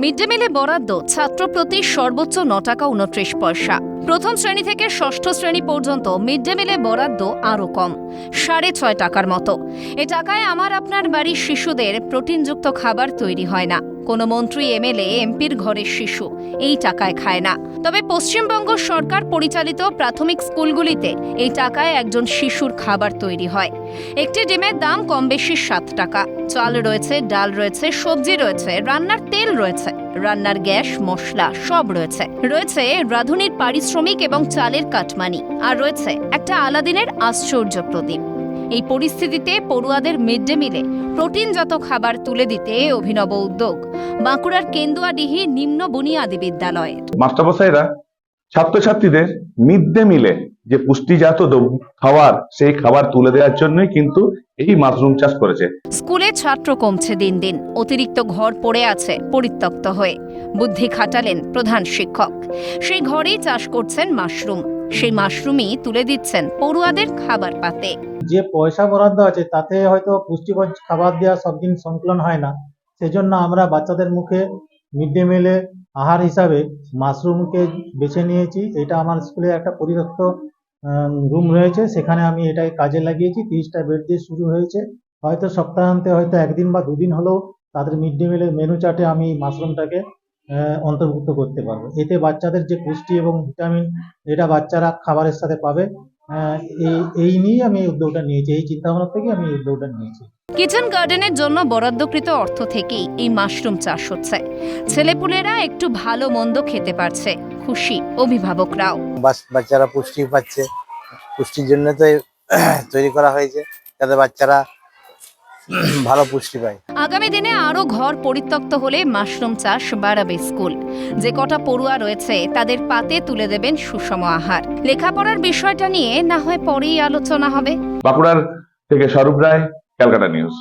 Mid day মিলে বরাদ্দ, ছাত্র প্রতি সর্বোচ্চ ন টাকা উনত্রিশ পয়সা। প্রথম শ্রেণি থেকে ষষ্ঠ শ্রেণি পর্যন্ত মিড ডে মিলে বরাদ্দ আরও কম, সাড়ে ছয় টাকার মতো। এ টাকায় আমার আপনার বাড়ির শিশুদের প্রোটিনযুক্ত খাবার তৈরি হয় না। কোনো মন্ত্রী, এমএলএ, এমপির ঘরের শিশু, এই টাকায় খায় না। তবে পশ্চিমবঙ্গ সরকার পরিচালিত প্রাথমিক স্কুলগুলিতে এই টাকায় একজন শিশুর খাবার তৈরি হয়। একটি ডিমের দাম কম বেশি সাত টাকা। চাল রয়েছে, ডাল রয়েছে, সবজি রয়েছে, রান্নার তেল রয়েছে, রান্নার গ্যাস, মশলা সব রয়েছে। রয়েছে রাঁধুনির পারিশ্রমিক এবং চালের কাটমানি। আর রয়েছে একটা আলাদিনের আশ্চর্য প্রদীপ। এই পরিস্থিতিতে পড়ুয়াদের মিড ডে মিলে প্রোটিনজাত খাবার তুলে দিতে অভিনব উদ্যোগ। বাঁকুড়ার কেন্দুয়াডিহি নিম্ন বুনিয়াদী বিদ্যালয়ের। মাস্টারমশাইরা ছাত্রছাত্রীদের মিড ডে মিলে যে পুষ্টিজাত খাবার সেই খাবার তুলে দেওয়ার জন্যই কিন্তু এই মাশরুম চাষ করেছে। স্কুলে ছাত্র কমছে দিন দিন অতিরিক্ত ঘর পড়ে আছে পরিত্যক্ত হয়ে বুদ্ধি খাটালেন প্রধান শিক্ষক। সেই ঘরেই চাষ করছেন মাশরুম সেই মাশরুমই তুলে দিচ্ছেন পড়ুয়াদের খাবার পাতে। যে পয়সা বরাদ্দ আছে তাতে হয়তো পুষ্টিকর খাবার দেওয়া সব দিন সংকলন হয় না। সেজন্য আমরা বাচ্চাদের মুখে মিড ডে মিলে আহার হিসাবে মাশরুমকে বেছে নিয়েছি। এটা আমার স্কুলে একটা পরিত্যক্ত রুম রয়েছে। সেখানে আমি এটাই কাজে লাগিয়েছি। তিরিশটা বেড দিয়ে শুরু হয়েছে। হয়তো সপ্তাহান্তে হয়তো একদিন বা দুদিন হলেও তাদের মিড ডে মিলের মেনু চার্টে আমি মাশরুমটাকে অন্তর্ভুক্ত করতে পারব। এতে বাচ্চাদের যে পুষ্টি এবং ভিটামিন, এটা বাচ্চারা খাবারের সাথে পাবে। এই এই নিয়েই আমি উদ্যোগটা নিয়েছি এই চিন্তাভাবনা থেকে আমি উদ্যোগটা নিয়েছি। কিচেন গার্ডেনের জন্য বরাদ্দকৃত অর্থ থেকেই এই মাশরুম চাষ হচ্ছে। ছেলেপুলেরা একটু ভালো মন্দ খেতে পারছে খুশি অভিভাবকরাও। বাস বাচ্চারা পুষ্টি পাচ্ছে পুষ্টির জন্য তো তৈরি করা হয়েছে যাতে বাচ্চারা ভালো পুষ্টি পায়। আগামী দিনে আরও ঘর পরিত্যক্ত হলে মাশরুম চাষ বাড়াবে স্কুল। যে কটা পড়ুয়া রয়েছে তাদের পাতে তুলে দেবেন সুষম আহার। লেখাপড়ার বিষয়টা নিয়ে না হয় পরেই আলোচনা হবে। বাঁকুড়ার থেকে স্বরূপ রায় ক্যালকাটা নিউজ।